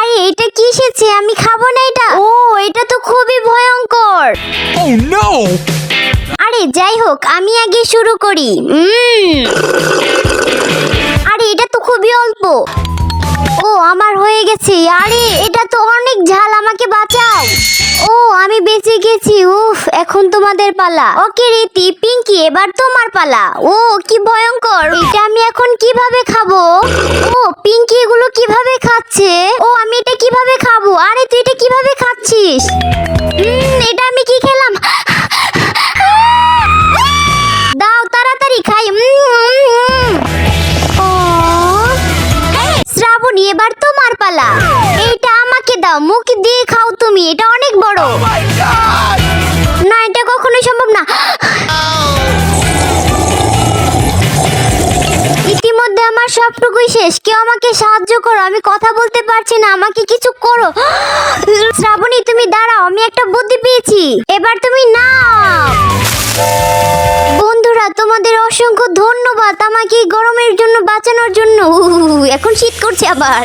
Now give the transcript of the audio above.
আরে এটা কি এসেছে আমি খাব না এটা। ও এটা তো খুবই ভয়ঙ্কর। Oh! আরে যাই হোক আমি আগে শুরু করি। আরে এটা তো খুবই অল্প। ও আমার হয়ে গেছে। আরে এটা তো অনেক ঝাল আমাকে বাঁচাও। ও আমি বেঁচে গেছি। উফ এখন তোমাদের পালা। ওকে রীতি পিঙ্কি এবার তোমার পালা। ও কি ভয়ঙ্কর। এটা আমি এখন কীভাবে খাব? ও কীভাবে খাচ্ছে? ও, আমি এটা কীভাবে খাব? আরে, তুই এটা কীভাবে খাচ্ছিস? এটা আমি কি খেলাম? দাও, তাড়াতাড়ি খাই। শ্রাবণী, এবার তোমার পালা। এইটা আমাকে দাও। মুখ দিয়ে খাও তুমি। এটা অনেক বড়। সবটুকুই শেষ। কেউ আমাকে সাহায্য করো, আমি কথা বলতে পারছি না, আমাকে কিছু করো। শ্রাবণী, তুমি দাঁড়াও, আমি একটা বুদ্ধি পেয়েছি। এবার তুমি না বন্ধুরা, তোমাদের অসংখ্য ধন্যবাদ আমাকে গরমের জন্য বাঁচানোর জন্য। এখন শীত করছে আবার।